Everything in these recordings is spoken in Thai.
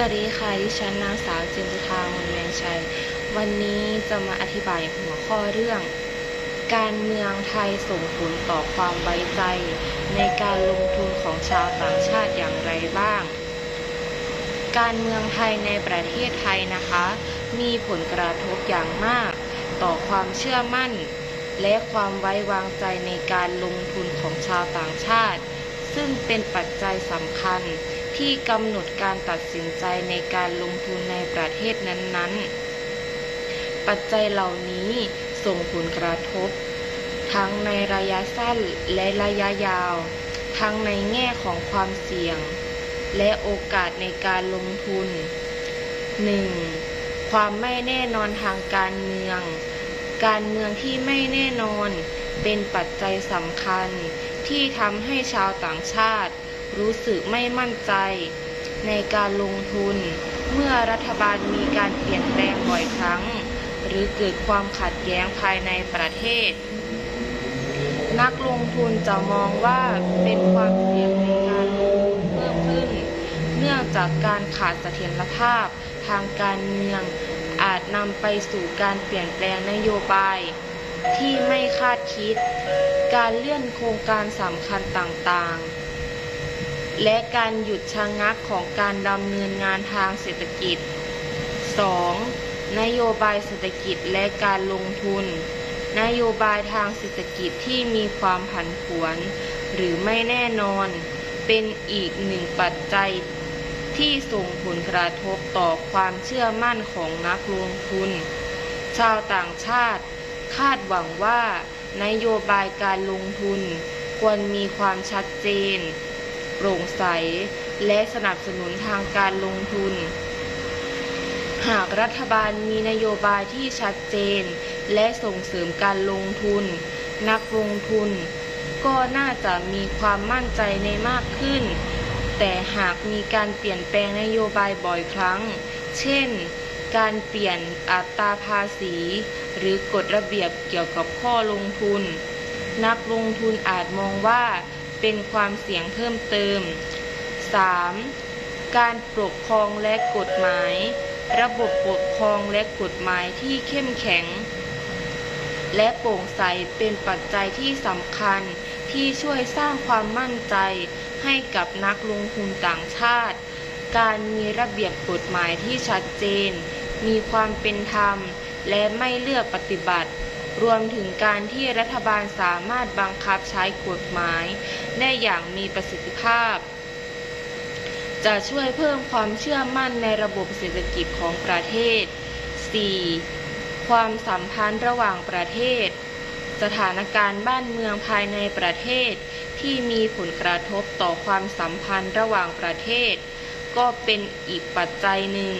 สวัสดีค่ะดิฉันนางสาวจินตุธามนเวียงชัย วันนี้จะมาอธิบายหัวข้อเรื่อง การเมืองไทยส่งผลต่อความไว้ใจ ในการลงทุนของชาวต่างชาติอย่างไรบ้าง การเมืองไทยในประเทศไทยนะคะ มีผลกระทบอย่างมาก ต่อความเชื่อมั่น และความไว้วางใจในการลงทุนของชาวต่างชาติ ซึ่งเป็นปัจจัยสำคัญ ที่กำหนดการตัดสินใจในการลงทุนในประเทศนั้นๆ ปัจจัยเหล่านี้ส่งผลกระทบ ทั้งในระยะสั้นและระยะยาว ทั้งในแง่ของความเสี่ยง และโอกาสในการลงทุน 1. ความไม่แน่นอนทางการเมือง การเมืองที่ไม่แน่นอนเป็นปัจจัยสำคัญที่ทำให้ชาวต่างชาติ รู้สึกไม่มั่นใจในการลงทุน เมื่อรัฐบาลมีการเปลี่ยนแปลงบ่อยครั้ง หรือเกิดความขัดแย้งภายในประเทศ นักลงทุนจะมองว่าเป็นความเสี่ยงในการลงทุนเพิ่มขึ้น เนื่องจากการขาดเสถียรภาพทางการเมืองอาจนำไปสู่การเปลี่ยนแปลงนโยบายที่ไม่คาดคิด การเลื่อนโครงการสำคัญต่างๆ และการหยุดชะงักของการดำเนินงานทางเศรษฐกิจ 2. นโยบายเศรษฐกิจและการลงทุน นโยบายทางเศรษฐกิจที่มีความผันผวน หรือไม่แน่นอน เป็นอีกหนึ่งปัจจัยที่ส่งผลกระทบต่อความเชื่อมั่นของนักลงทุน ชาวต่างชาติ คาดหวังว่า นโยบายการลงทุน ควรมีความชัดเจน โปร่งใส และสนับสนุนทางการลงทุน หากรัฐบาลมีนโยบายที่ชัดเจน และส่งเสริมการลงทุน นักลงทุน ก็น่าจะมีความมั่นใจในมากขึ้น แต่หากมีการเปลี่ยนแปลงนโยบายบ่อยครั้ง เช่นการเปลี่ยนอัตราภาษี หรือกฎระเบียบเกี่ยวกับข้อลงทุน นักลงทุนอาจมองว่า เป็นความเสี่ยงเพิ่มเติม 3. การปกครองและกฎหมาย ระบบปกครองและกฎหมายที่เข้มแข็ง และโปร่งใสเป็นปัจจัยที่สำคัญที่ช่วยสร้างความมั่นใจให้กับนักลงทุนต่างชาติ การมีระเบียบกฎหมายที่ชัดเจน มีความเป็นธรรม และไม่เลือกปฏิบัติ รวมถึงการที่รัฐบาลสามารถบังคับใช้กฎหมายได้อย่างมีประสิทธิภาพ จะช่วยเพิ่มความเชื่อมั่นในระบบเศรษฐกิจของประเทศ 4. ความสัมพันธ์ระหว่างประเทศ สถานการณ์บ้านเมืองภายในประเทศ ที่มีผลกระทบต่อความสัมพันธ์ระหว่างประเทศ ก็เป็นอีกปัจจัยหนึ่ง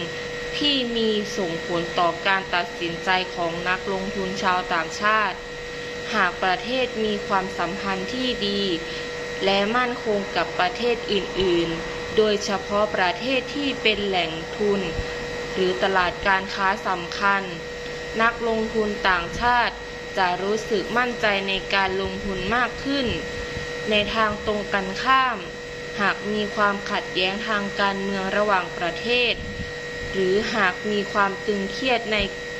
ที่มีส่งผลต่อการตัดสินใจของนักลงทุนชาวต่างชาติ หากประเทศมีความสัมพันธ์ที่ดี และมั่นคงกับประเทศอื่น ๆ โดยเฉพาะประเทศที่เป็นแหล่งทุน หรือตลาดการค้าสำคัญ นักลงทุนต่างชาติจะรู้สึกมั่นใจในการลงทุนมากขึ้น ในทางตรงกันข้าม หากมีความขัดแย้งทางการเมืองระหว่างประเทศ หรือหากมีความตึงเครียดใน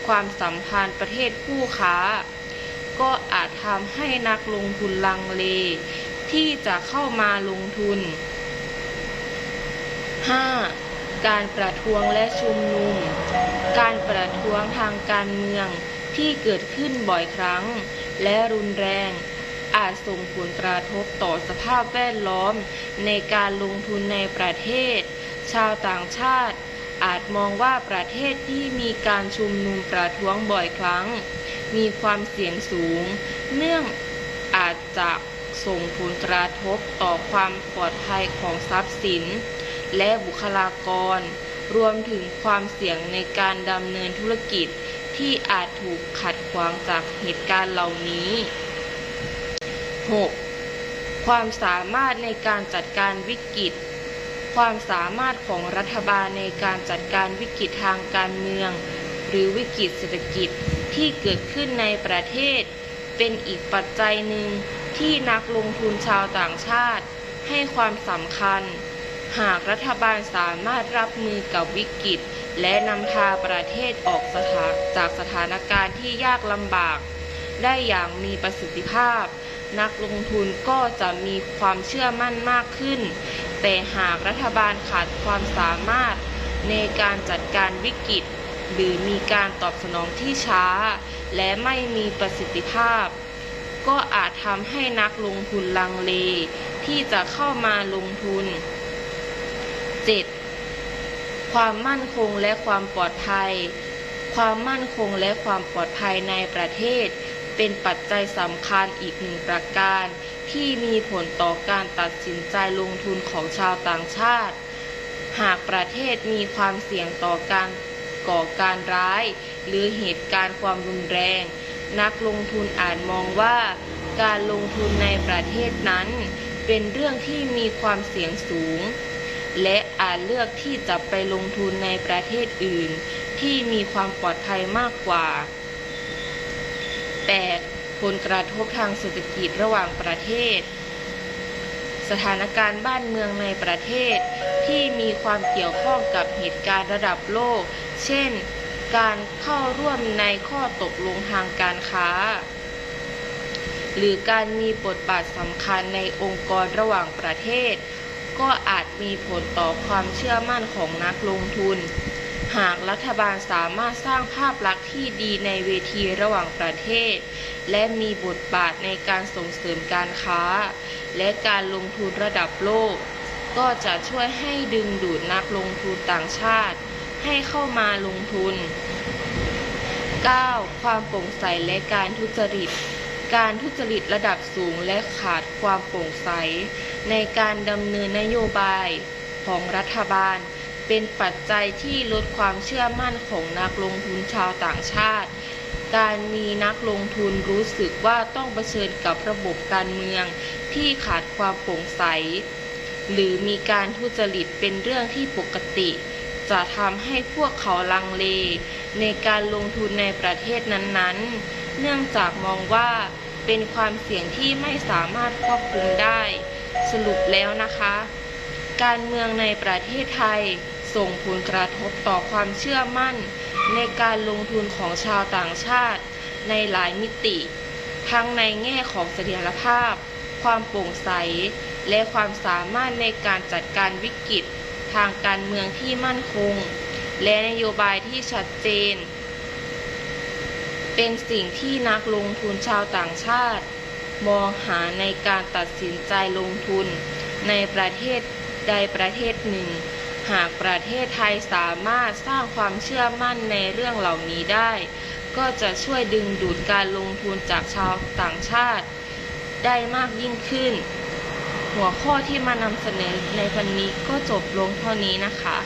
ความสัมพันธ์ประเทศคู่ค้า ก็อาจทำให้นักลงทุนลังเล ที่จะเข้ามาลงทุน 5. การประท้วงและชุมนุม การประท้วงทางการเมืองที่เกิดขึ้นบ่อยครั้ง และรุนแรงอาจส่งผลกระทบต่อสภาพแวดล้อมในการลงทุนในประเทศ ชาวต่างชาติ อาจมองว่าประเทศที่มีการชุมนุมประท้วงบ่อยครั้ง มีความเสี่ยงสูง เนื่องอาจจะส่งผลกระทบต่อความปลอดภัยของทรัพย์สิน และบุคลากร รวมถึงความเสี่ยงในการดำเนินธุรกิจที่อาจถูกขัดขวางจากเหตุการณ์เหล่านี้ 6. ความสามารถในการจัดการวิกฤต ความสามารถของรัฐบาลในการจัดการวิกฤตทางการเมือง หรือวิกฤตเศรษฐกิจที่เกิดขึ้นในประเทศ เป็นอีกปัจจัยหนึ่งที่นักลงทุนชาวต่างชาติ ให้ความสำคัญ หากรัฐบาลสามารถรับมือกับวิกฤต และนำพาประเทศออกสถาจากสถานการณ์ที่ยากลำบาก ได้อย่างมีประสิทธิภาพ นักลงทุนก็จะมีความเชื่อมั่นมากขึ้น แต่หากรัฐบาลขาดความสามารถในการจัดการวิกฤต หรือมีการตอบสนองที่ช้า และไม่มีประสิทธิภาพ ก็อาจทำให้นักลงทุนลังเล ที่จะเข้ามาลงทุน 7. ความมั่นคงและความปลอดภัย ความมั่นคงและความปลอดภัยในประเทศ เป็นปัจจัยสำคัญอีกหนึ่งประการ ที่มีผลต่อการตัดสินใจลงทุนของชาวต่างชาติ หากประเทศมีความเสี่ยงต่อการก่อการร้าย หรือเหตุการณ์ความรุนแรง นักลงทุนอาจมองว่า การลงทุนในประเทศนั้น เป็นเรื่องที่มีความเสี่ยงสูง และอาจเลือกที่จะไปลงทุนในประเทศอื่น ที่มีความปลอดภัยมากกว่า 8. ผลกระทบทางเศรษฐกิจระหว่างประเทศ สถานการณ์บ้านเมืองในประเทศ ที่มีความเกี่ยวข้องกับเหตุการณ์ระดับโลก เช่น การเข้าร่วมในข้อตกลงทางการค้า หรือการมีบทบาทสำคัญในองค์กรระหว่างประเทศ ก็อาจมีผลต่อความเชื่อมั่นของนักลงทุน หากรัฐบาลสามารถสร้างภาพลักษณ์ที่ดีในเวทีระหว่างประเทศ และมีบทบาทในการส่งเสริมการค้า และการลงทุนระดับโลก ก็จะช่วยให้ดึงดูดนักลงทุนต่างชาติ ให้เข้ามาลงทุน 9. ความโปร่งใสและการทุจริต การทุจริตระดับสูงและขาดความโปร่งใส ในการดำเนินนโยบายของรัฐบาล เป็นปัจจัยที่ลดความเชื่อมั่นของนักลงทุนชาวต่างชาติ การมีนักลงทุนรู้สึกว่าต้องเผชิญกับระบบการเมืองที่ขาดความโปร่งใส หรือมีการทุจริตเป็นเรื่องที่ปกติ จะทำให้พวกเขาลังเล ในการลงทุนในประเทศนั้นๆ เนื่องจากมองว่าเป็นความเสี่ยงที่ไม่สามารถควบคุมได้ สรุปแล้วนะคะ การเมืองในประเทศไทย ส่งผลกระทบต่อความเชื่อมั่นในการลงทุนของชาวต่างชาติในหลายมิติ ทั้งในแง่ของเสถียรภาพ ความโปร่งใส และความสามารถในการจัดการวิกฤตทางการเมืองที่มั่นคง และนโยบายที่ชัดเจน เป็นสิ่งที่นักลงทุนชาวต่างชาติ มองหาในการตัดสินใจลงทุนในประเทศใดประเทศหนึ่ง หากประเทศไทยสามารถสร้างความเชื่อมั่นในเรื่องเหล่านี้ได้ ก็จะช่วยดึงดูดการลงทุนจากชาวต่างชาติ ได้มากยิ่งขึ้น หัวข้อที่มานำเสนอในวันนี้ก็จบลงเท่านี้นะคะ